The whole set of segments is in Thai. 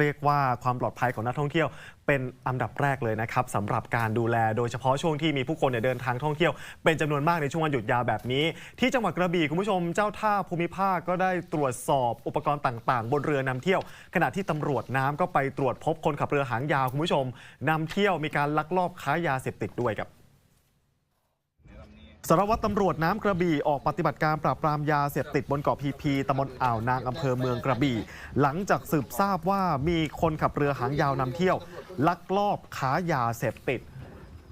เรียกว่าความปลอดภัยของนักท่องเที่ยว เป็นอันดับแรกเลยนะครับสำหรับการดูแลโดยเฉพาะช่วงที่มีผู้คนเนี่ยเดินทางท่องเที่ยว เป็นจำนวนมากในช่วงวันหยุดยาวแบบนี้ ที่จังหวัดกระบี่คุณผู้ชมเจ้าท่าภูมิภาคก็ได้ตรวจสอบอุปกรณ์ต่าง ๆ บนเรือนำเที่ยว ขณะที่ตำรวจน้ำก็ไปตรวจพบคนขับเรือหางยาวคุณผู้ชมนำเที่ยวมีการลักลอบค้ายาเสพติดด้วยครับ สารวัตรตำรวจน้ำกระบี่ออกปฏิบัติการปราบปรามยาเสพติดบนเกาะพีพีตำบลอ่าวนางอำเภอเมืองกระบี่ หลังจากสืบทราบว่ามีคนขับเรือหางยาวนำเที่ยว ลักลอบค้ายาเสพติด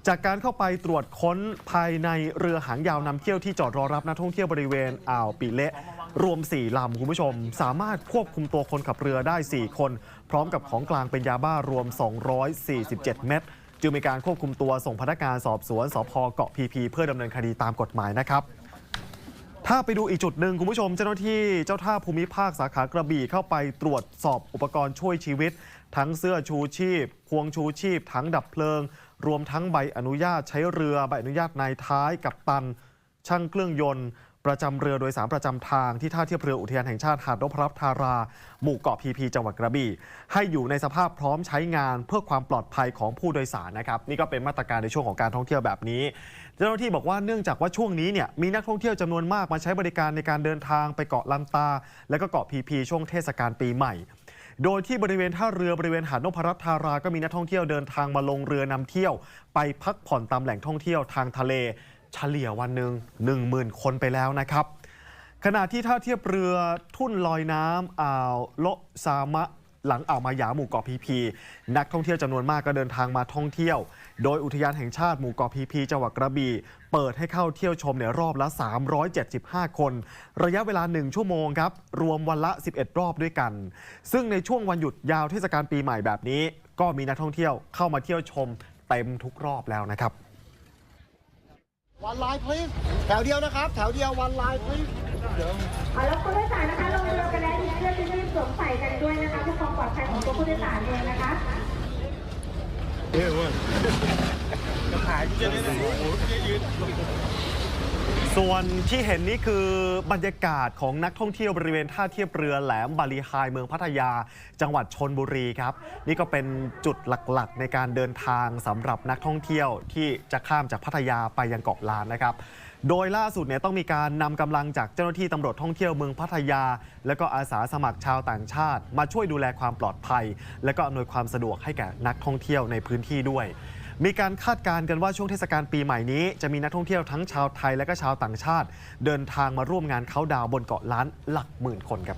จากการเข้าไปตรวจค้นภายในเรือหางยาวนำเที่ยวที่จอดรอรับนักท่องเที่ยวบริเวณอ่าวปีเละรวม 4 ลำคุณผู้ชม สามารถควบคุมตัวคนขับเรือได้ 4 คน พร้อมกับของกลางเป็นยาบ้ารวม 247 เม็ด จึงมีการควบคุมตัวส่งพนักงานสอบสวนสพเกาะพีพีเพื่อดำเนินคดีตามกฎหมายนะครับ ถ้าไปดูอีกจุดหนึ่งคุณผู้ชม เจ้าหน้าที่เจ้าท่าภูมิภาคสาขากระบี่เข้าไปตรวจสอบอุปกรณ์ช่วยชีวิต ทั้งเสื้อชูชีพ พวงชูชีพ ทั้งดับเพลิง รวมทั้งใบอนุญาตใช้เรือใบอนุญาตนายท้ายกับตัน ช่างเครื่องยนต์ ประจำเรือโดยสารประจำทางที่ท่าเทียบเรืออุทยานแห่งชาติหาดนพรัตนารา หมู่เกาะพีพีจังหวัดกระบี่ให้อยู่ในสภาพพร้อมใช้งานเพื่อความปลอดภัยของผู้โดยสารนะครับ นี่ก็เป็นมาตรการในช่วงของการท่องเที่ยวแบบนี้ เจ้าหน้าที่บอกว่าเนื่องจากว่าช่วงนี้เนี่ยมีนักท่องเที่ยวจำนวนมากมาใช้บริการในการเดินทางไปเกาะลันตา และก็เกาะพีพีช่วงเทศกาลปีใหม่โดยที่บริเวณท่าเรือบริเวณหาดนพรัตนารา ก็มีนักท่องเที่ยวเดินทางมาลงเรือนำเที่ยว ไปพักผ่อนตามแหล่งท่องเที่ยวทางทะเล เฉลี่ยวันหนึ่ง10,000 คนไปแล้วนะครับ ขณะที่ท่าเทียบเรือทุ่นลอยน้ำอ่าวโละซามะหลังอ่าวมายาหมู่เกาะพีพี นักท่องเที่ยวจำนวนมากก็เดินทางมาท่องเที่ยว โดยอุทยานแห่งชาติหมู่เกาะพีพีจังหวัดกระบี่เปิดให้เข้าเที่ยวชมในรอบละ 375 คน ระยะเวลา 1 ชั่วโมงครับ รวมวันละ 11 รอบด้วยกัน ซึ่งในช่วงวันหยุดยาวเทศกาลปีใหม่แบบนี้ ก็มีนักท่องเที่ยวเข้ามาเที่ยวชมเต็มทุกรอบแล้วนะครับ วันไลน์ please แถวเดียวนะครับ แถวเดียววันไลน์ please เอาแล้วผู้โดยสารนะคะลงเรือกันแล้วมีเสื้อชูชีพสวมใส่กันด้วยนะคะเพื่อความปลอดภัยของตัวผู้โดยสารเองนะคะ ส่วนที่เห็นนี่คือบรรยากาศของนักท่องเที่ยวบริเวณท่าเทียบเรือแหลมบาลีไฮเมืองพัทยา จังหวัดชนบุรีครับ นี่ก็เป็นจุดหลักๆ ในการเดินทางสำหรับนักท่องเที่ยวที่จะข้ามจากพัทยาไปยังเกาะล้านนะครับ โดยล่าสุดเนี่ยต้องมีการนำกำลังจากเจ้าหน้าที่ตำรวจท่องเที่ยวเมืองพัทยา และก็อาสาสมัครชาวต่างชาติ มาช่วยดูแลความปลอดภัย และก็อำนวยความสะดวกให้แก่นักท่องเที่ยวในพื้นที่ด้วย มีการคาดการณ์กันว่าช่วงเทศกาลปีใหม่นี้ จะมีนักท่องเที่ยวทั้งชาวไทยและก็ชาวต่างชาติ เดินทางมาร่วมงานเขาดาวบนเกาะล้านหลักหมื่นคนครับ